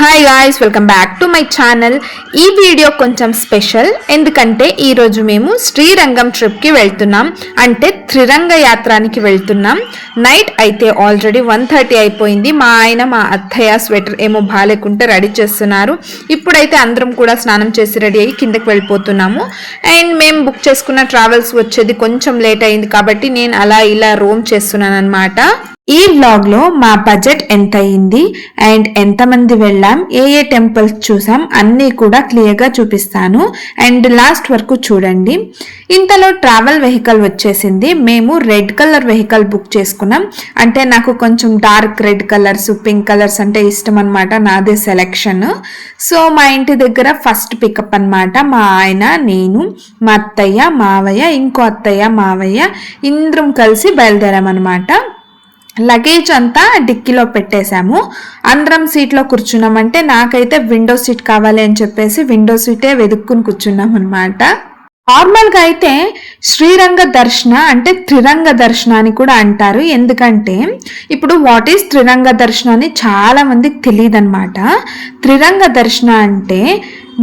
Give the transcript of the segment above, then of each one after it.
Hi guys welcome back to my channel ఈ video కొంచెం special ఎందుకంటే ఈరోజు మేము శ్రీరంగం ట్రిప్కి వెళ్తున్నాం. అంటే త్రిరంగ యాత్రానికి వెళ్తున్నాం. నైట్ అయితే ఆల్రెడీ వన్ థర్టీ అయిపోయింది. మా ఆయన మా అత్తయ్య స్వెటర్ ఏమో బాగాలేకుంటే రెడీ చేస్తున్నారు. ఇప్పుడైతే అందరం కూడా స్నానం చేసి రెడీ అయ్యి కిందకి వెళ్ళిపోతున్నాము. అండ్ మేము బుక్ చేసుకున్న ట్రావెల్స్ వచ్చేది కొంచెం లేట్ అయింది కాబట్టి నేను అలా ఇలా రోమ్ చేస్తున్నాను అనమాట ఈ బ్లాగ్లో మా బడ్జెట్ ఎంత అయింది అండ్ ఎంతమంది వెళ్ళాం ఏ ఏ టెంపుల్స్ చూసాం అన్నీ కూడా క్లియర్గా చూపిస్తాను. అండ్ లాస్ట్ వరకు చూడండి. ఇంతలో ట్రావెల్ వెహికల్ వచ్చేసింది. మేము రెడ్ కలర్ వెహికల్ బుక్ చేసుకున్నాం. అంటే నాకు కొంచెం dark red colours pink colours అంటే ఇష్టం అనమాట నాదే సెలెక్షన్ సో మా ఇంటి దగ్గర ఫస్ట్ పికప్ అన్నమాట మా ఆయన నేను మా అత్తయ్య మావయ్య ఇంకో అత్తయ్య మావయ్య ఇంద్రం కలిసి బయలుదేరామన్నమాట. లగేజ్ అంతా డిక్కీలో పెట్టేశాము. అందరం సీట్లో కూర్చున్నామంటే నాకైతే విండో సీట్ కావాలి అని చెప్పేసి విండో సీటే వెతుక్కుని కూర్చున్నాం అనమాట నార్మల్గా అయితే శ్రీరంగ దర్శన అంటే త్రిరంగ దర్శన అని కూడా అంటారు. ఎందుకంటే ఇప్పుడు వాట్ ఈస్ త్రిరంగ దర్శన అని చాలా మందికి తెలియదు త్రిరంగ దర్శన అంటే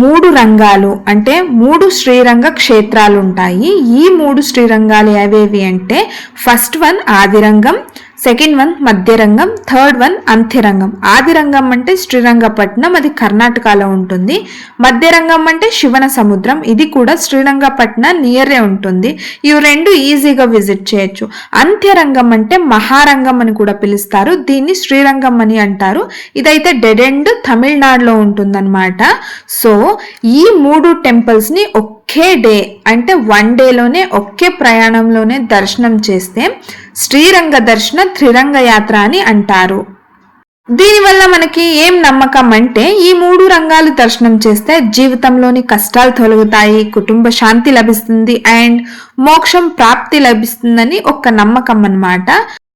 మూడు రంగాలు అంటే మూడు శ్రీరంగ క్షేత్రాలు ఉంటాయి. ఈ మూడు శ్రీరంగాలు ఏవేవి అంటే first one Adirangam second one Madhyarangam third one Antyarangam Adirangam అంటే శ్రీరంగపట్నం అది కర్ణాటకలో ఉంటుంది. మధ్యరంగం అంటే శివన సముద్రం ఇది కూడా శ్రీరంగపట్నం నియరే ఉంటుంది. ఇవి రెండు ఈజీగా విజిట్ చేయొచ్చు. అంత్యరంగం అంటే మహారంగం అని కూడా పిలుస్తారు. దీన్ని శ్రీరంగం అని అంటారు. ఇదైతే డెడ్ ఎండ్ తమిళనాడులో ఉంటుందన్నమాట. సో ఈ మూడు టెంపుల్స్ని ఒక్క ఒకే డే అంటే వన్ డేలోనే ఒకే ప్రయాణంలోనే దర్శనం చేస్తే శ్రీరంగ దర్శన త్రిరంగ యాత్ర అని అంటారు. దీనివల్ల మనకి ఏం నమ్మకం అంటే ఈ మూడు రంగాలు దర్శనం చేస్తే జీవితంలోని కష్టాలు తొలగుతాయి కుటుంబ శాంతి లభిస్తుంది అండ్ మోక్షం ప్రాప్తి లభిస్తుందని ఒక నమ్మకం అన్నమాట.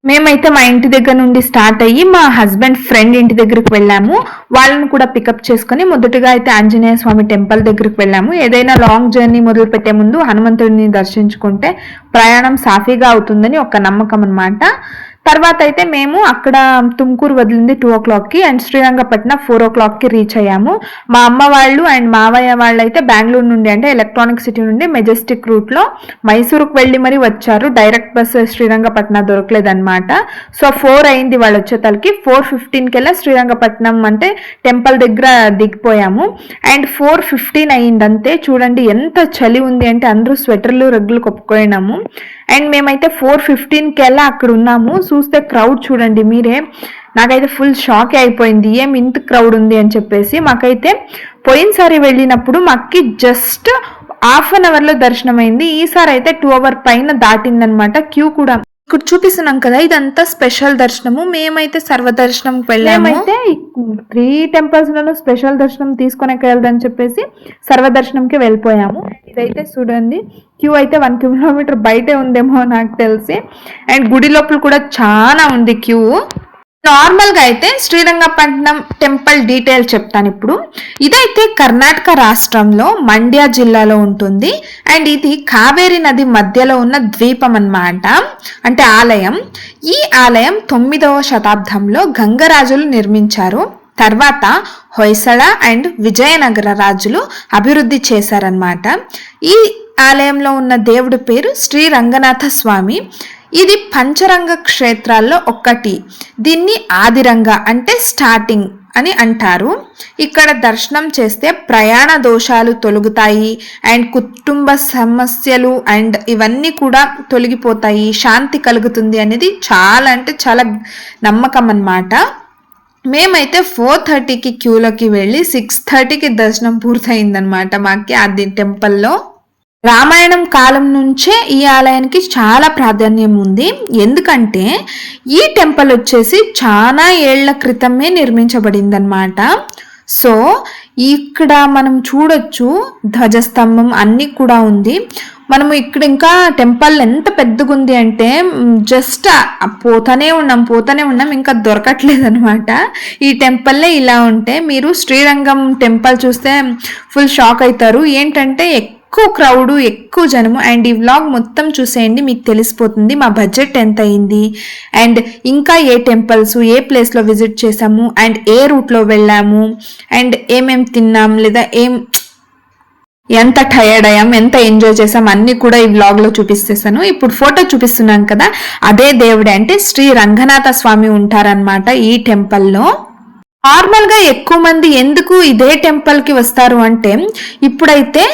మేమైతే మా ఇంటి దగ్గర నుండి స్టార్ట్ అయ్యి మా హస్బెండ్ ఫ్రెండ్ ఇంటి దగ్గరికి వెళ్ళాము. వాళ్ళని కూడా పికప్ చేసుకుని మొదటగా అయితే ఆంజనేయ స్వామి టెంపుల్ దగ్గరికి వెళ్ళాము. ఏదైనా లాంగ్ జర్నీ మొదలు పెట్టే ముందు హనుమంతుడిని దర్శించుకుంటే ప్రయాణం సాఫీగా అవుతుందని ఒక నమ్మకం అన్నమాట. తర్వాత అయితే మేము అక్కడ తుమ్కూరు వదిలింది టూ ఓ క్లాక్కి అండ్ శ్రీరంగపట్నం ఫోర్ ఓ క్లాక్కి రీచ్ అయ్యాము. మా అమ్మ వాళ్ళు అండ్ మావయ్య వాళ్ళు అయితే బెంగళూరు నుండి అంటే ఎలక్ట్రానిక్ సిటీ నుండి మెజెస్టిక్ రూట్లో మైసూరుకు వెళ్ళి మరి వచ్చారు. డైరెక్ట్ బస్ శ్రీరంగపట్నం దొరకలేదన్నమాట. సో ఫోర్ అయింది వాళ్ళు వచ్చేతలకి. ఫోర్ ఫిఫ్టీన్కి వెళ్ళా శ్రీరంగపట్నం అంటే టెంపుల్ దగ్గర దిగిపోయాము. అండ్ ఫోర్ ఫిఫ్టీన్ అయింది అంతే చూడండి ఎంత చలి ఉంది అంటే అందరూ స్వెటర్లు రగ్గులు కొప్పుకోయినాము అండ్ మేమైతే ఫోర్ ఫిఫ్టీన్కి వెళ్ళా అక్కడ ఉన్నాము చూస్తే క్రౌడ్ చూడండి మీరే. నాకైతే ఫుల్ షాక్ అయిపోయింది. ఏం ఇంత క్రౌడ్ ఉంది అని చెప్పేసి మాకైతే పోయినసారి వెళ్ళినప్పుడు మాకి జస్ట్ హాఫ్ అన్ అవర్లో దర్శనం అయింది ఈసారి అయితే టూ అవర్ పైన దాటిందనమాట. క్యూ కూడా ఇక్కడ చూపిస్తున్నాం కదా ఇదంతా స్పెషల్ దర్శనము. మేమైతే సర్వదర్శనం వెళ్ళాము. అయితే త్రీ టెంపుల్స్లలో స్పెషల్ దర్శనం తీసుకొని వెళ్ళదని చెప్పేసి సర్వదర్శనంకి వెళ్ళిపోయాము. ఇదైతే చూడండి క్యూ అయితే వన్ కిలోమీటర్ బయటే ఉందేమో నాకు తెలిసి. అండ్ గుడి లోపల కూడా చాలా ఉంది క్యూ. నార్మల్గా అయితే శ్రీరంగపట్నం టెంపుల్ డీటెయిల్ చెప్తాను ఇప్పుడు. ఇదైతే కర్ణాటక రాష్ట్రంలో మండ్య జిల్లాలో ఉంటుంది. అండ్ ఇది కావేరి నది మధ్యలో ఉన్న ద్వీపం అన్నమాట. అంటే ఆలయం. ఈ ఆలయం తొమ్మిదవ శతాబ్దంలో గంగరాజులు నిర్మించారు. తర్వాత హొయసళ అండ్ విజయనగర రాజులు అభివృద్ధి చేశారనమాట ఈ ఆలయంలో ఉన్న దేవుడి పేరు శ్రీ రంగనాథ స్వామి ఇది పంచరంగ క్షేత్రాల్లో ఒక్కటి. దీన్ని ఆదిరంగ అంటే స్టార్టింగ్ అని అంటారు. ఇక్కడ దర్శనం చేస్తే ప్రయాణ దోషాలు తొలగుతాయి అండ్ కుటుంబ సమస్యలు అండ్ ఇవన్నీ కూడా తొలగిపోతాయి. శాంతి కలుగుతుంది అనేది చాలా అంటే చాలా నమ్మకం అన్నమాట. మేమైతే ఫోర్ థర్టీకి క్యూలోకి వెళ్ళి సిక్స్ థర్టీకి దర్శనం పూర్తయిందనమాట మాకి అది టెంపుల్లో. రామాయణం కాలం నుంచే ఈ ఆలయానికి చాలా ప్రాధాన్యం ఉంది. ఎందుకంటే ఈ టెంపుల్ వచ్చేసి చాలా ఏళ్ళ క్రితమే నిర్మించబడిందనమాట సో ఇక్కడ మనం చూడొచ్చు ధ్వజస్తంభం అన్నీ కూడా ఉంది. మనము ఇక్కడ ఇంకా టెంపుల్ ఎంత పెద్దగా ఉంది అంటే జస్ట్ పోతూనే ఉన్నాం పోతూనే ఉన్నాం ఇంకా దొరకట్లేదు అనమాట ఈ టెంపుల్లే ఇలా ఉంటే మీరు శ్రీరంగం టెంపుల్ చూస్తే ఫుల్ షాక్ అవుతారు. ఏంటంటే ఎక్కువ క్రౌడ్ ఎక్కువ జనము. అండ్ ఈ వ్లాగ్ మొత్తం చూసేయండి మీకు తెలిసిపోతుంది మా బడ్జెట్ ఎంత అయింది అండ్ ఇంకా ఏ టెంపుల్స్ ఏ ప్లేస్లో విజిట్ చేసాము అండ్ ఏ రూట్లో వెళ్ళాము అండ్ ఏమేం తిన్నాం లేదా ఏం ఎంత టయర్డ్ అయ్యాం ఎంత ఎంజాయ్ చేసాం అన్ని కూడా ఈ వ్లాగ్లో చూపిస్తేసాను. ఇప్పుడు ఫోటో చూపిస్తున్నాం కదా అదే దేవుడే అంటే శ్రీ రంగనాథ స్వామి ఉంటారనమాట ఈ టెంపుల్లో. నార్మల్గా ఎక్కువ మంది ఎందుకు ఇదే టెంపుల్కి వస్తారు అంటే ఇప్పుడైతే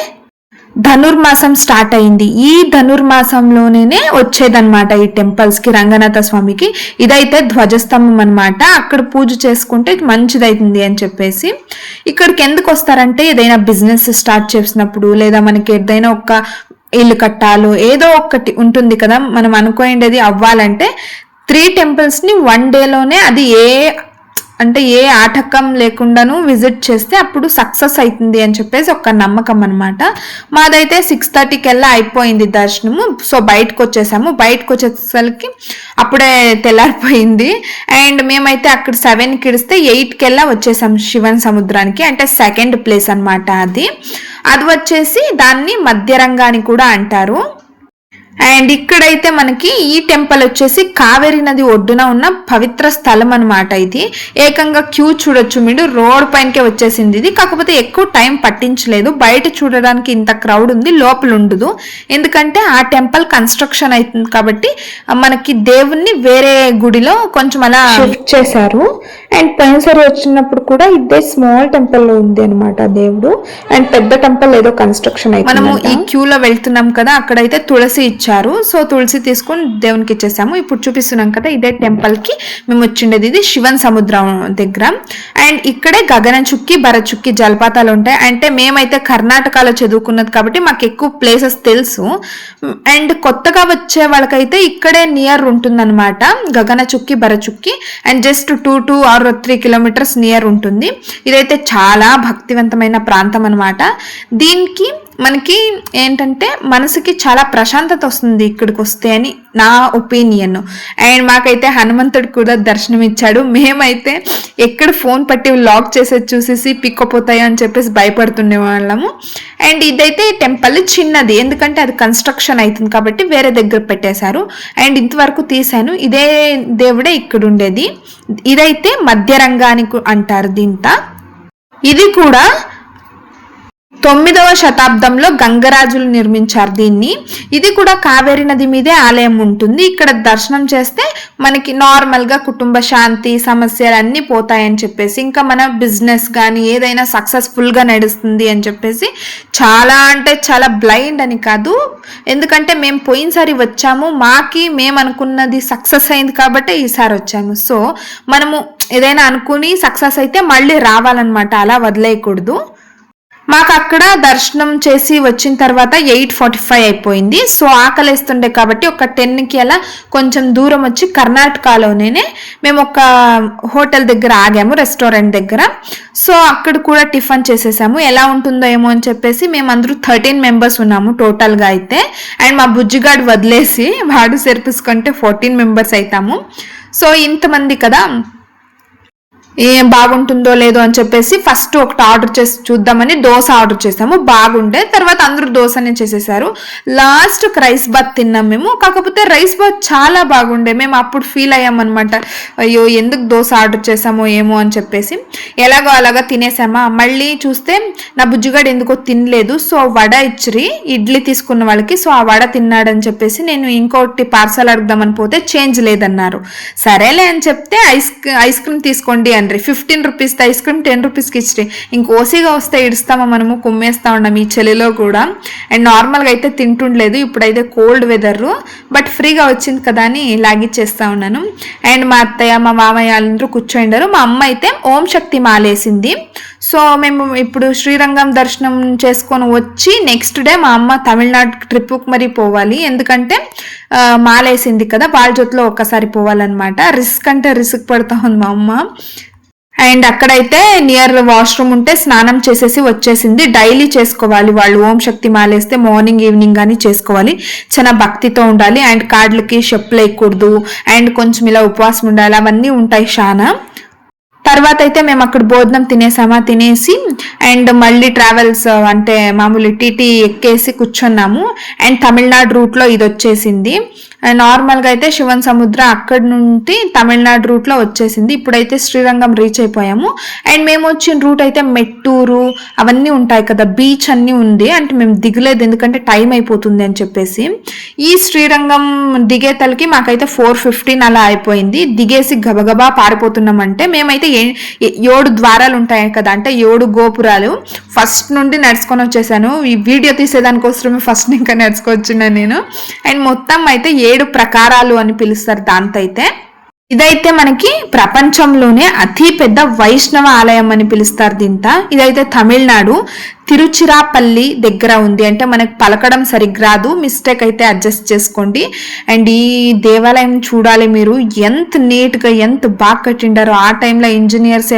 ధనుర్మాసం స్టార్ట్ అయింది. ఈ ధనుర్మాసంలోనే వచ్చేదన్నమాట ఈ టెంపుల్స్కి రంగనాథ స్వామికి. ఇదైతే ధ్వజస్తంభం అనమాట అక్కడ పూజ చేసుకుంటే మంచిదైతుంది అని చెప్పేసి. ఇక్కడికి ఎందుకు వస్తారంటే ఏదైనా బిజినెస్ స్టార్ట్ చేసినప్పుడు లేదా మనకి ఏదైనా ఒక ఇల్లు కట్టాలో ఏదో ఒకటి ఉంటుంది కదా మనం అనుకోండేది అవ్వాలంటే త్రీ టెంపుల్స్ని వన్ డేలోనే అది ఏ అంటే ఏ ఆటకం లేకుండాను విజిట్ చేస్తే అప్పుడు సక్సెస్ అవుతుంది అని చెప్పేసి ఒక నమ్మకం అనమాట మాదైతే సిక్స్ థర్టీ కెల్లా అయిపోయింది దర్శనము. సో బయటకు వచ్చేసాము. బయటకు వచ్చేసరికి అప్పుడే తెల్లారిపోయింది. అండ్ మేమైతే అక్కడ సెవెన్ ఇడిస్తే ఎయిట్ వెళ్ళా వచ్చేసాం శివన్ సముద్రానికి. అంటే సెకండ్ ప్లేస్ అనమాట అది. అది వచ్చేసి దాన్ని మధ్యరంగాని కూడా అంటారు. అండ్ ఇక్కడైతే మనకి ఈ టెంపుల్ వచ్చేసి కావేరి నది ఒడ్డున ఉన్న పవిత్ర స్థలం అనమాట ఇది. ఏకంగా క్యూ చూడొచ్చు మీరు. రోడ్ పైనకే వచ్చేసింది ఇది. కాకపోతే ఎక్కువ టైం పట్టించలేదు. బయట చూడడానికి ఇంత క్రౌడ్ ఉంది. లోపల ఉండదు. ఎందుకంటే ఆ టెంపుల్ కన్స్ట్రక్షన్ అవుతుంది కాబట్టి మనకి దేవుణ్ణి వేరే గుడిలో కొంచెం అలా షిఫ్ట్ చేశారు. అండ్ పోయినసారి వచ్చినప్పుడు కూడా ఇదే స్మాల్ టెంపుల్లో ఉంది అనమాట దేవుడు. అండ్ పెద్ద టెంపుల్ ఏదో కన్స్ట్రక్షన్ అయితే మనము ఈ క్యూ లో వెళ్తున్నాం కదా. అక్కడైతే తులసి ఇచ్చారు. సో తులసి తీసుకొని దేవునికి ఇచ్చేసాము. ఇప్పుడు చూపిస్తున్నాం కదా ఇదే టెంపుల్కి మేము వచ్చిండేది. ఇది శివన్ సముద్రం దగ్గర. అండ్ ఇక్కడే గగన చుక్కి భరచుక్కి జలపాతాలు ఉంటాయి. అంటే మేమైతే కర్ణాటకలో చదువుకున్నది కాబట్టి మాకు ఎక్కువ ప్లేసెస్ తెలుసు. అండ్ కొత్తగా వచ్చే వాళ్ళకైతే ఇక్కడే నియర్ ఉంటుందన్నమాట. Gagana Chukki Bharachukki and just two two or three kilometres near ఉంటుంది. ఇదైతే చాలా భక్తివంతమైన ప్రాంతం అనమాట దీనికి మనకి ఏంటంటే మనసుకి చాలా ప్రశాంతత వస్తుంది ఇక్కడికి వస్తే అని నా ఒపీనియన్ అండ్ మాకైతే హనుమంతుడు కూడా దర్శనం ఇచ్చాడు మేమైతే ఎక్కడ ఫోన్ పట్టి లాక్ చేసేది చూసేసి పిక్కపోతాయో అని చెప్పేసి భయపడుతుండే వాళ్ళము. అండ్ ఇదైతే టెంపుల్ చిన్నది. ఎందుకంటే అది కన్స్ట్రక్షన్ అవుతుంది కాబట్టి వేరే దగ్గర పెట్టేశారు. అండ్ ఇంతవరకు తీశాను. ఇదే దేవుడే ఇక్కడ ఉండేది. ఇదైతే మధ్యరంగానికి అంటారు దీంత ఇది కూడా తొమ్మిదవ శతాబ్దంలో గంగరాజులు నిర్మించారు దీన్ని. ఇది కూడా కావేరి నది మీదే ఆలయం ఉంటుంది. ఇక్కడ దర్శనం చేస్తే మనకి నార్మల్గా కుటుంబ శాంతి సమస్యలు అన్నీ పోతాయని చెప్పేసి ఇంకా మన బిజినెస్ కానీ ఏదైనా సక్సెస్ఫుల్గా నడుస్తుంది అని చెప్పేసి చాలా అంటే చాలా బ్లైండ్ అని కాదు. ఎందుకంటే మేము పోయినసారి వచ్చాము. మాకి మేము అనుకున్నది సక్సెస్ అయింది కాబట్టి ఈసారి వచ్చాము. సో మనము ఏదైనా అనుకుని సక్సెస్ అయితే మళ్ళీ రావాలన్నమాట. అలా వదిలేయకూడదు. మాకు అక్కడ దర్శనం చేసి వచ్చిన తర్వాత ఎయిట్ ఫార్టీ ఫైవ్ అయిపోయింది. సో ఆకలిస్తుండే కాబట్టి ఒక టెన్కి అలా కొంచెం దూరం వచ్చి కర్ణాటకలోనే మేము ఒక హోటల్ దగ్గర ఆగాము రెస్టారెంట్ దగ్గర. సో అక్కడ కూడా టిఫిన్ చేసేసాము. ఎలా ఉంటుందో ఏమో అని చెప్పేసి మేము అందరూ థర్టీన్ మెంబర్స్ ఉన్నాము టోటల్గా అయితే. అండ్ మా బుజ్జిగాడు వదిలేసి వాడు సెరిపిసుకుంటే ఫోర్టీన్ మెంబర్స్ అవుతాము సో ఇంతమంది కదా ఏం బాగుంటుందో లేదో అని చెప్పేసి ఫస్ట్ ఒకటి ఆర్డర్ చేసి చూద్దామని దోశ ఆర్డర్ చేసాము. బాగుండే. తర్వాత అందరూ దోశనే చేసేసారు. లాస్ట్ రైస్ బాత్ తిన్నాం మేము. కాకపోతే రైస్ బాత్ చాలా బాగుండే. మేము అప్పుడు ఫీల్ అయ్యామన్నమాట. అయ్యో ఎందుకు దోశ ఆర్డర్ చేసామో ఏమో అని చెప్పేసి. ఎలాగో అలాగా తినేసామా. మళ్ళీ చూస్తే నా బుజ్జిగాడు ఎందుకో తినలేదు. సో వడ ఇచ్చిరి ఇడ్లీ తీసుకున్న వాళ్ళకి. సో ఆ వడ తిన్నాడని చెప్పేసి నేను ఇంకోటి పార్సల్ అడుగుదామని పోతే చేంజ్ లేదన్నారు. సరేలే అని చెప్తే ఐస్ ఐస్ క్రీమ్ తీసుకోండి అని తండ్రి fifteen rupees ice cream ten రూపీస్కి ఇచ్చి ఇంకోసిగా వస్తే ఇడుస్తామా మనము? కుమ్మేస్తా ఉన్నాం ఈ చలిలో కూడా. అండ్ నార్మల్గా అయితే తింటుండలేదు. ఇప్పుడైతే కోల్డ్ వెదర్ బట్ ఫ్రీగా వచ్చింది కదా అని లాగిచ్చేస్తా ఉన్నాను. అండ్ మా అత్తయ్య మా మామయ్య వాళ్ళందరూ కూర్చోండారు మా అమ్మ అయితే ఓం శక్తి మాలేసింది. సో మేము ఇప్పుడు శ్రీరంగం దర్శనం చేసుకొని వచ్చి నెక్స్ట్ డే మా అమ్మ తమిళనాడు ట్రిప్కి మరి పోవాలి. ఎందుకంటే మాలేసింది కదా. వాళ్ళ జొత్తులో ఒక్కసారి పోవాలన్నమాట. రిస్క్ అంటే రిస్క్ పడుతూ ఉంది మా అమ్మ. అండ్ అక్కడైతే నియర్ వాష్రూమ్ ఉంటే స్నానం చేసేసి వచ్చేసింది. డైలీ చేసుకోవాలి వాళ్ళు. ఓం శక్తి మాలేస్తే మార్నింగ్ ఈవినింగ్ కానీ చేసుకోవాలి. చాలా భక్తితో ఉండాలి. అండ్ కార్డులకి షెప్పులు వేయకూడదు అండ్ కొంచెం ఇలా ఉపవాసం ఉండాలి. అవన్నీ ఉంటాయి చాలా తర్వాత అయితే మేము అక్కడ భోజనం తినేసామా? తినేసి అండ్ మళ్ళీ ట్రావెల్స్ అంటే మామూలు టీటీ ఎక్కేసి కూర్చున్నాము. అండ్ తమిళనాడు రూట్లో ఇది వచ్చేసింది. నార్మల్గా అయితే శివన్ సముద్ర అక్కడి నుండి తమిళనాడు రూట్లో వచ్చేసింది. ఇప్పుడైతే శ్రీరంగం రీచ్ అయిపోయాము. అండ్ మేము వచ్చిన రూట్ అయితే మెట్టూరు అవన్నీ ఉంటాయి కదా బీచ్ అన్నీ ఉంది. అంటే మేము దిగలేదు ఎందుకంటే టైం అయిపోతుంది అని చెప్పేసి. ఈ శ్రీరంగం దిగే తలకి మాకైతే ఫోర్ ఫిఫ్టీన్ అలా అయిపోయింది. దిగేసి గబగబా పారిపోతున్నాం అంటే మేమైతే ఏ- ఏడు ద్వారాలు ఉంటాయి కదా అంటే ఏడు గోపురాలు. ఫస్ట్ నుండి నడుచుకొని వచ్చేసాను. ఈ వీడియో తీసేదానికోసమే ఫస్ట్ ఇంకా నడుచుకొచ్చిన నేను. అండ్ మొత్తం అయితే ఏడు ప్రకారాలు అని పిలుస్తారు దాంతో అయితే ఇదైతే మనకి ప్రపంచంలోనే అతి పెద్ద వైష్ణవ ఆలయం అని పిలుస్తారు దీంత. ఇదైతే తమిళనాడు తిరుచిరాపల్లి దగ్గర ఉంది. అంటే మనకు పలకడం సరిగ్గా రాదు. మిస్టేక్ అయితే అడ్జస్ట్ చేసుకోండి. అండ్ ఈ దేవాలయం చూడాలి మీరు. ఎంత నీట్గా ఎంత బాగా కట్టిండారో. ఆ టైంలో ఇంజనీర్స్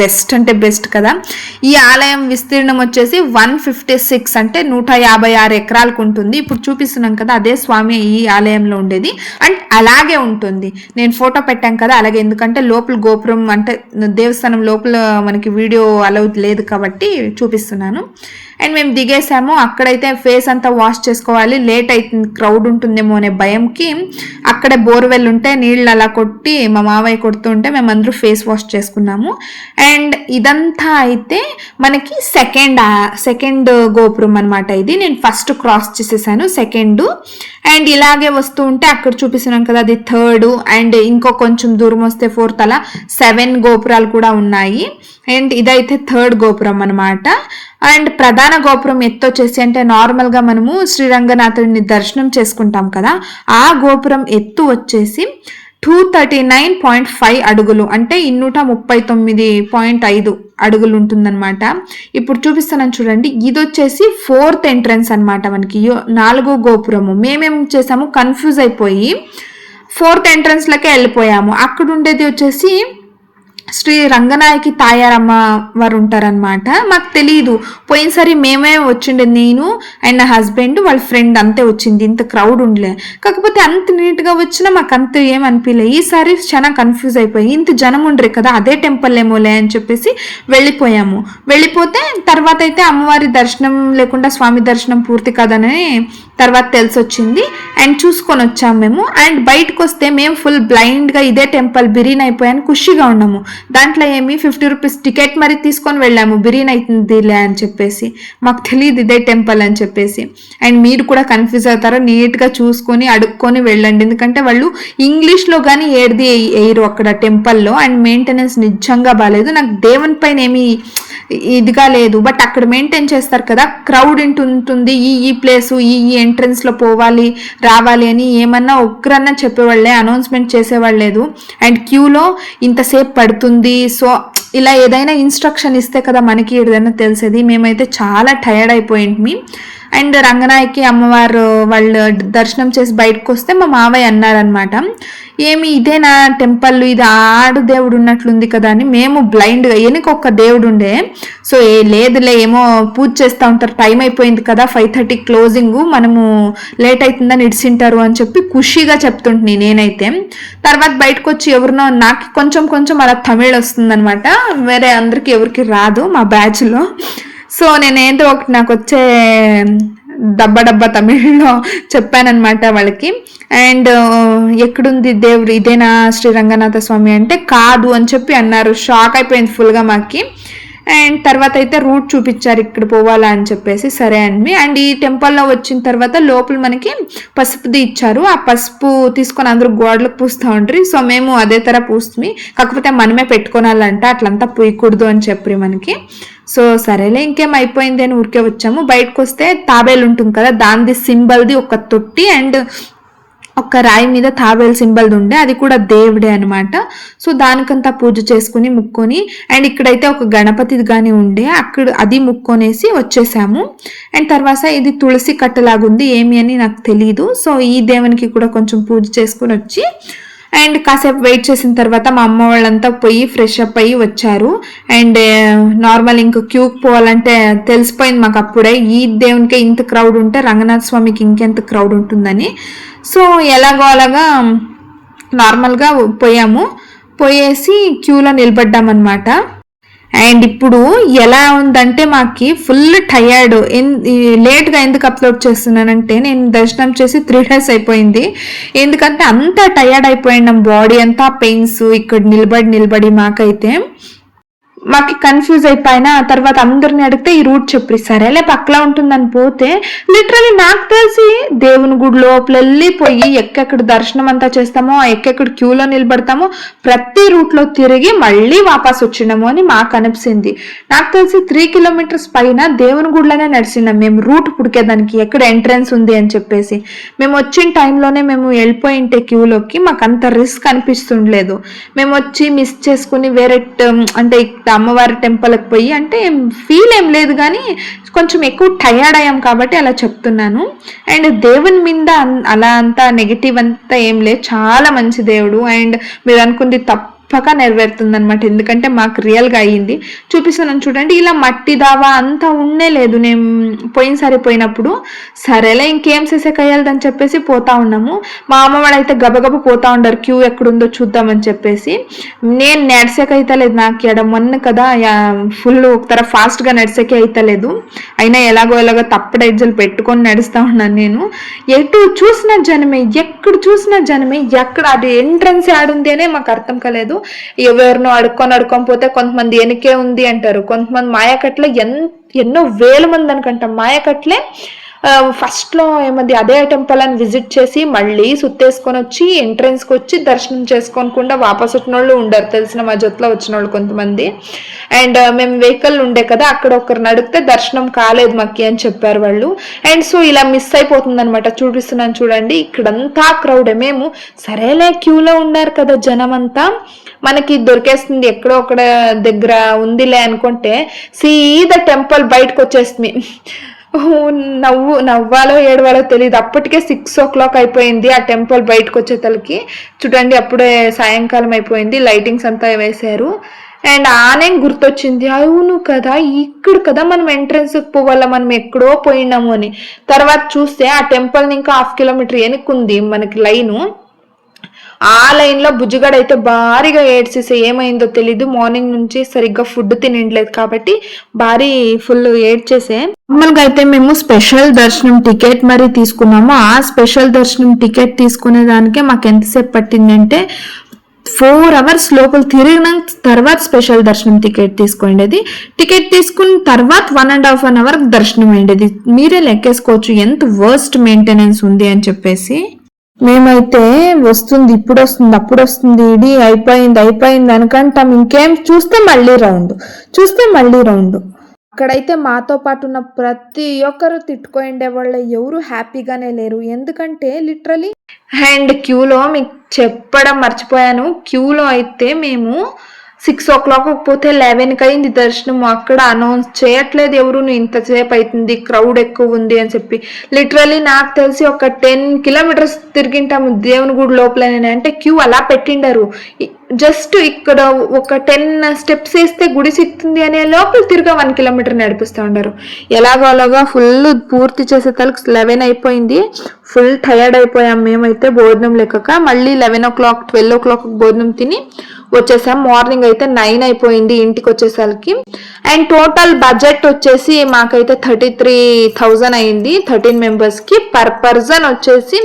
బెస్ట్ అంటే బెస్ట్ కదా. ఈ ఆలయం విస్తీర్ణం వచ్చేసి వన్ ఫిఫ్టీ సిక్స్ అంటే నూట యాభై ఆరు ఎకరాలకు ఉంటుంది. ఇప్పుడు చూపిస్తున్నాం కదా అదే స్వామి ఈ ఆలయంలో ఉండేది. అండ్ అలాగే ఉంటుంది. నేను ఫోటో పెట్టాను కదా అలాగే ఎందుకంటే లోపల గోపురం అంటే దేవస్థానం లోపల మనకి వీడియో అలౌ లేదు కాబట్టి చూపిస్తున్నాను. అండ్ మేము దిగేసాము అక్కడైతే ఫేస్ అంతా వాష్ చేసుకోవాలి. లేట్ అవుతుంది క్రౌడ్ ఉంటుందేమో అనే భయంకి అక్కడే బోర్వెల్ ఉంటే నీళ్ళు అలా కొట్టి మా మావయ్య కొడుతుంటే మేము అందరూ ఫేస్ వాష్ చేసుకున్నాము. అండ్ ఇదంతా అయితే మనకి సెకండ్ సెకండ్ గోపురం అనమాట ఇది. నేను ఫస్ట్ క్రాస్ చేసేసాను సెకండ్ అండ్ ఇలాగే వస్తూ ఉంటే అక్కడ చూపిస్తున్నాను కదా అది థర్డ్ అండ్ ఇంకో కొంచెం దూరం వస్తే ఫోర్త్ అలా సెవెన్ గోపురాలు కూడా ఉన్నాయి. అండ్ ఇదైతే థర్డ్ గోపురం అనమాట అండ్ ప్రధాన గోపురం ఎత్తు వచ్చేసి అంటే నార్మల్గా మనము శ్రీరంగనాథుడిని దర్శనం చేసుకుంటాం కదా ఆ గోపురం ఎత్తు వచ్చేసి two thirty nine point five అడుగులు అంటే ఇన్నూట ముప్పై తొమ్మిది పాయింట్ ఐదు అడుగులు ఉంటుందన్నమాట. ఇప్పుడు చూపిస్తున్నాను చూడండి. ఇది వచ్చేసి ఫోర్త్ ఎంట్రన్స్ అన్నమాట మనకి. యో- నాలుగో గోపురము. మేమేం చేసాము? కన్ఫ్యూజ్ అయిపోయి ఫోర్త్ ఎంట్రన్స్లకే వెళ్ళిపోయాము. అక్కడ ఉండేది వచ్చేసి శ్రీ రంగనాయకి తాయారమ్మ వారు ఉంటారనమాట మాకు తెలియదు పోయినసారి మేమే వచ్చిండే నేను అండ్ నా హస్బెండ్ వాళ్ళ ఫ్రెండ్ అంతే వచ్చింది. ఇంత క్రౌడ్ ఉండలే. కాకపోతే అంత నీట్గా వచ్చినా మాకు అంత ఏం అనిపించలే ఈసారి చాలా కన్ఫ్యూజ్ అయిపోయి ఇంత జనం ఉండరు కదా అదే టెంపుల్ ఏమోలే అని చెప్పేసి వెళ్ళిపోయాము. వెళ్ళిపోతే తర్వాత అయితే అమ్మవారి దర్శనం లేకుండా స్వామి దర్శనం పూర్తి కాదని తర్వాత తెలిసొచ్చింది. అండ్ చూసుకొని వచ్చాము మేము. అండ్ బయటకు వస్తే మేము ఫుల్ బ్లైండ్గా ఇదే టెంపుల్ బిర్యానీ అయిపోయాను ఖుషిగా ఉన్నాము. దాంట్లో ఏమి ఫిఫ్టీ రూపీస్ టికెట్ మరి తీసుకొని వెళ్ళాము. బిర్యానీ అవుతుందిలే అని చెప్పేసి. మాకు తెలియదు ఇదే టెంపుల్ అని చెప్పేసి. అండ్ మీరు కూడా కన్ఫ్యూజ్ అవుతారో నీట్గా చూసుకొని అడుక్కొని వెళ్ళండి. ఎందుకంటే వాళ్ళు ఇంగ్లీష్లో కానీ ఏడిది వేయరు అక్కడ టెంపుల్లో అండ్ మెయింటెనెన్స్ నిజంగా బాగాలేదు నాకు దేవుని పైన ఏమి ఇదిగా లేదు. బట్ అక్కడ మెయింటైన్ చేస్తారు కదా. క్రౌడ్ ఉంటుంది ఈ ఈ ప్లేసు ఈ ఈ ఎంట్రన్స్లో పోవాలి రావాలి అని ఏమన్నా ఒక్కరన్నా చెప్పేవాళ్ళే అనౌన్స్మెంట్ చేసేవాళ్ళు లేదు అండ్ క్యూలో ఇంతసేపు పడుతుంది. సో ఇలా ఏదైనా ఇన్స్ట్రక్షన్ ఇస్తే కదా మనకి ఏదైనా తెలిసేది. మేమైతే చాలా టైర్డ్ అయిపోయింది అండ్ రంగనాయకి అమ్మవారు వాళ్ళు దర్శనం చేసి బయటకు వస్తే మా మావయ్య అన్నారనమాట ఏమి ఇదేనా టెంపుల్? ఇది ఆడు దేవుడు ఉన్నట్లుంది కదా అని మేము బ్లైండ్గా వెనక ఒక దేవుడు ఉండే. సో ఏ లేదులే ఏమో పూజ చేస్తూ ఉంటారు. టైం అయిపోయింది కదా ఫైవ్ థర్టీ క్లోజింగ్ మనము లేట్ అవుతుందని ఇడిసింటారు అని చెప్పి ఖుషిగా చెప్తుంటుని నేనైతే. తర్వాత బయటకు వచ్చి ఎవరినో నాకు కొంచెం కొంచెం అలా తమిళ్ వస్తుందనమాట వేరే అందరికి ఎవరికి రాదు మా బ్యాచ్లో. సో నేనేదో ఒకటి నాకు వచ్చే డబ్బా డబ్బా తమిళ్ళో చెప్పానమాట వాళ్ళకి. అండ్ ఎక్కడుంది దేవుడు? ఇదేనా శ్రీ రంగనాథ స్వామి అంటే కాదు అని చెప్పి అన్నారు. షాక్ అయిపోయింది ఫుల్గా మాకి. అండ్ తర్వాత అయితే రూట్ చూపించారు ఇక్కడ పోవాలా అని చెప్పేసి సరే అండి అండ్ ఈ టెంపుల్లో వచ్చిన తర్వాత లోపల మనకి పసుపుది ఇచ్చారు. ఆ పసుపు తీసుకొని అందరూ గోడలకు పూస్తూ ఉంటారు సో మేము అదే తర పూస్తుంది. కాకపోతే మనమే పెట్టుకోనాలంట. అట్లంతా పూయకూడదు అని చెప్పి మనకి. సో సరేలే ఇంకేం అయిపోయింది అని ఊరికే వచ్చాము. బయటకు వస్తే తాబేలు ఉంటుంది కదా దానిది సింబల్ది ఒక తొట్టి. అండ్ ఒక రాయి మీద తాబేలు సింబల్ ఉండే అది కూడా దేవుడే అనమాట సో దానికంతా పూజ చేసుకుని ముక్కొని అండ్ ఇక్కడైతే ఒక గణపతిది కానీ ఉండే అక్కడ అది ముక్కొనేసి వచ్చేసాము. అండ్ తర్వాత ఇది తులసి కట్టలాగుంది ఏమి అని నాకు తెలియదు సో ఈ దేవునికి కూడా కొంచెం పూజ చేసుకుని వచ్చి అండ్ కాసేపు వెయిట్ చేసిన తర్వాత మా అమ్మ వాళ్ళంతా పోయి ఫ్రెష్ అప్ అయ్యి వచ్చారు. అండ్ నార్మల్ uh, ఇంక క్యూకి పోవాలంటే తెలిసిపోయింది మాకు అప్పుడే. ఈ దేవునికే ఇంత క్రౌడ్ ఉంటే రంగనాథ స్వామికి ఇంకెంత క్రౌడ్ ఉంటుందని. సో ఎలాగో అలాగా నార్మల్గా పోయాము. పోయేసి క్యూలో నిలబడ్డామన్నమాట. అండ్ ఇప్పుడు ఎలా ఉందంటే మాకి ఫుల్ టయర్డ్ లేట్గా ఎందుకు అప్లోడ్ చేస్తున్నానంటే నేను దర్శనం చేసి త్రీ డేస్ అయిపోయింది. ఎందుకంటే అంత టయర్డ్ అయిపోయినాం బాడీ అంతా పెయిన్స్ ఇక్కడ నిలబడి నిలబడి మాకైతే. మాకు కన్ఫ్యూజ్ అయిపోయినా ఆ తర్వాత అందరిని అడిగితే ఈ రూట్ చెప్పి సరేలే పక్కలా ఉంటుందని పోతే లిటరలీ నాకు తెలిసి దేవుని గుడి లోపల వెళ్ళిపోయి ఎక్కెక్కడ దర్శనం అంతా చేస్తామో ఎక్కెక్కడ క్యూలో నిలబడతామో ప్రతి రూట్లో తిరిగి మళ్ళీ వాపస్ వచ్చినాము అని మాకు అనిపించింది. నాకు తెలిసి త్రీ కిలోమీటర్స్ పైన దేవుని గుడిలోనే నడిచినాం. మేము రూట్ పుడికేదానికి ఎక్కడ ఎంట్రన్స్ ఉంది అని చెప్పేసి. మేము వచ్చిన టైంలోనే మేము వెళ్ళిపోయింటే క్యూలోకి మాకు అంత రిస్క్ అనిపిస్తుండలేదు. మేము వచ్చి మిస్ చేసుకుని వేరే అంటే అమ్మవారి టెంపుల్కి పోయి అంటే ఫీల్ ఏం లేదు కానీ కొంచెం ఎక్కువ టయర్డ్ అయ్యాం కాబట్టి అలా చెప్తున్నాను. అండ్ దేవుని మీద అలా అంతా నెగిటివ్ అంతా ఏం లేదు. చాలా మంచి దేవుడు. అండ్ మీరు అనుకుంది తప్పు నెరవేరుతుంది అనమాట ఎందుకంటే మాకు రియల్గా అయ్యింది. చూపిస్తున్నాను చూడండి ఇలా మట్టి దావా అంతా ఉండే లేదు. నేను పోయినసారి పోయినప్పుడు సరేలే ఇంకేం చేసేకయ్యాలని చెప్పేసి పోతా ఉన్నాము. మా అమ్మ వాళ్ళు అయితే గబగబ పోతా ఉండరు క్యూ ఎక్కడుందో చూద్దామని చెప్పేసి. నేను నడిసేక అయితే లేదు నాకు ఎడ మొన్న కదా ఫుల్ ఒకతర ఫాస్ట్గా నడిసేకే అయితే లేదు అయినా ఎలాగో ఎలాగో తప్పడ ఎడ్జలు పెట్టుకొని నడుస్తా ఉన్నాను నేను. ఎటు చూసిన జనమే ఎక్కడ చూసిన జనమే ఎక్కడ అది ఎంట్రన్స్ ఆడుంది అనే మాకు అర్థం కాలేదు. ఎవరినో అడుక్కొని అడుక్కొని పోతే కొంతమంది వెనకే ఉంది అంటారు. కొంతమంది మాయకట్ల ఎన్ ఎన్నో వేల మంది అనుకుంట. మాయకట్లే ఫస్ట్లో ఏమంది లో ఏమది అదే టెంపుల్ అని విజిట్ చేసి మళ్ళీ సుత్తేసుకొని వచ్చి ఎంట్రెన్స్కి వచ్చి దర్శనం చేసుకోకుండా వాపస్ వచ్చిన వాళ్ళు ఉండరు. తెలిసిన మా జొత్తులో వచ్చిన వాళ్ళు కొంతమంది. అండ్ మేము వెహికల్ ఉండే కదా అక్కడ ఒకరు నడిపితే దర్శనం కాలేదు మాకి అని చెప్పారు వాళ్ళు. అండ్ సో ఇలా మిస్ అయిపోతుంది అనమాట చూపిస్తున్నాను చూడండి. ఇక్కడంతా క్రౌడే మేము సరేలే క్యూలో ఉన్నారు కదా జనం అంతా మనకి దొరికేస్తుంది ఎక్కడో ఒకడ దగ్గర ఉందిలే అనుకుంటే సీదా టెంపుల్ బయటకు వచ్చేస్తుంది. నవ్వు నవ్వాలో ఏడవాలో తెలియదు అప్పటికే సిక్స్ ఓ క్లాక్ అయిపోయింది ఆ టెంపుల్ బయటకు వచ్చేతలకి. చూడండి అప్పుడే సాయంకాలం అయిపోయింది. లైటింగ్స్ అంతా వేశారు. అండ్ ఆనే గుర్తొచ్చింది? అవును కదా ఇక్కడ కదా మనం ఎంట్రన్స్కి పోవాల? మనం ఎక్కడో పోయినాము అని. తర్వాత చూస్తే ఆ టెంపుల్ని ఇంకా హాఫ్ కిలోమీటర్ వెనుక్కుంది మనకి లైను. ఆ లైన్లో బుజ్జిగాడు అయితే భారీగా ఏడ్చేసి ఏమైందో తెలీదు. మార్నింగ్ నుంచి సరిగ్గా ఫుడ్ తినట్లేదు కాబట్టి భారీ ఫుల్ ఏడ్చేసే. నార్మల్గా అయితే మేము స్పెషల్ దర్శనం టికెట్ మరి తీసుకున్నాము. ఆ స్పెషల్ దర్శనం టికెట్ తీసుకునే దానికే మాకు ఎంతసేపు పట్టిందంటే ఫోర్ అవర్స్ లోపల తిరిగిన తర్వాత స్పెషల్ దర్శనం టికెట్ తీసుకోండేది టికెట్ తీసుకున్న తర్వాత one and half an hour దర్శనం అయ్యేది. మీరే లెక్కేసుకోవచ్చు ఎంత వర్స్ట్ మెయింటెనెన్స్ ఉంది అని చెప్పేసి. మేమైతే వస్తుంది ఇప్పుడు వస్తుంది అప్పుడు వస్తుంది ఇది అయిపోయింది అయిపోయింది అనుకంటాం. ఇంకేం? చూస్తే మళ్ళీ రౌండ్. చూస్తే మళ్ళీ రౌండ్. అక్కడైతే మాతో పాటు ఉన్న ప్రతి ఒక్కరు తిట్టుకోండే వాళ్ళ. ఎవరు హ్యాపీగానే లేరు. ఎందుకంటే లిటరలీ అండ్ క్యూలో మీకు చెప్పడం మర్చిపోయాను. క్యూలో అయితే మేము సిక్స్ ఓ క్లాక్ పోతే లెవెన్కి అయింది దర్శనం. అక్కడ అనౌన్స్ చేయట్లేదు ఎవరు నువ్వు ఇంతసేపు అవుతుంది క్రౌడ్ ఎక్కువ ఉంది అని చెప్పి. లిటరలీ నాకు తెలిసి ఒక టెన్ కిలోమీటర్స్ తిరిగింటాము దేవుని గుడి లోపలనే. అంటే క్యూ అలా పెట్టిండరు. జస్ట్ ఇక్కడ ఒక టెన్ స్టెప్స్ వేస్తే గుడి సిక్తుంది అనే లోపల తిరిగా వన్ కిలోమీటర్ నడిపిస్తూ ఉండరు. ఎలాగో అలాగా ఫుల్ పూర్తి చేసే తలకు లెవెన్ అయిపోయింది. ఫుల్ టయర్డ్ అయిపోయాం మేమైతే భోజనం లెక్కక. మళ్ళీ eleven o'clock twelve o'clock భోజనం తిని వచ్చేసాం. మార్నింగ్ అయితే నైన్ అయిపోయింది ఇంటికి వచ్చేసరికి. అండ్ టోటల్ బడ్జెట్ వచ్చేసి మాకైతే థర్టీ త్రీ థౌజండ్ అయింది థర్టీన్ మెంబర్స్కి పర్ పర్సన్ వచ్చేసి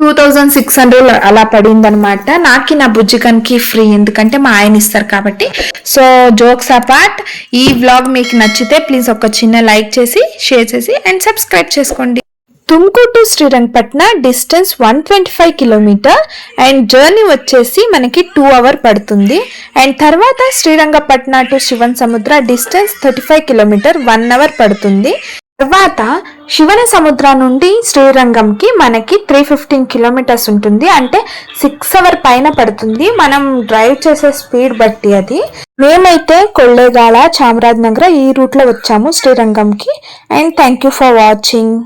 టూ థౌజండ్ సిక్స్ హండ్రెడ్ అలా పడింది అనమాట నాకి నా బుజ్జికన్కి ఫ్రీ ఎందుకంటే మా ఆయన ఇస్తారు కాబట్టి. సో జోక్స్ అపార్ట్ ఈ వ్లాగ్ మీకు నచ్చితే ప్లీజ్ ఒక చిన్న లైక్ చేసి షేర్ చేసి అండ్ సబ్స్క్రైబ్ చేసుకోండి. Tumkur to Srirangapatna distance one twenty five kilometre and journey వచ్చేసి మనకి టూ అవర్ పడుతుంది. అండ్ తర్వాత Srirangapatna to Shivana Samudra distance thirty five kilometre one hour పడుతుంది. తర్వాత శివన సముద్ర నుండి శ్రీరంగంకి మనకి త్రీ ఫిఫ్టీన్ కిలోమీటర్స్ ఉంటుంది. అంటే సిక్స్ అవర్ పైన పడుతుంది. మనం డ్రైవ్ చేసే స్పీడ్ బట్టి అది. మేమైతే కొల్లేగాల చామరాజనగర్ ఈ రూట్లో వచ్చాము శ్రీరంగంకి. And thank you for watching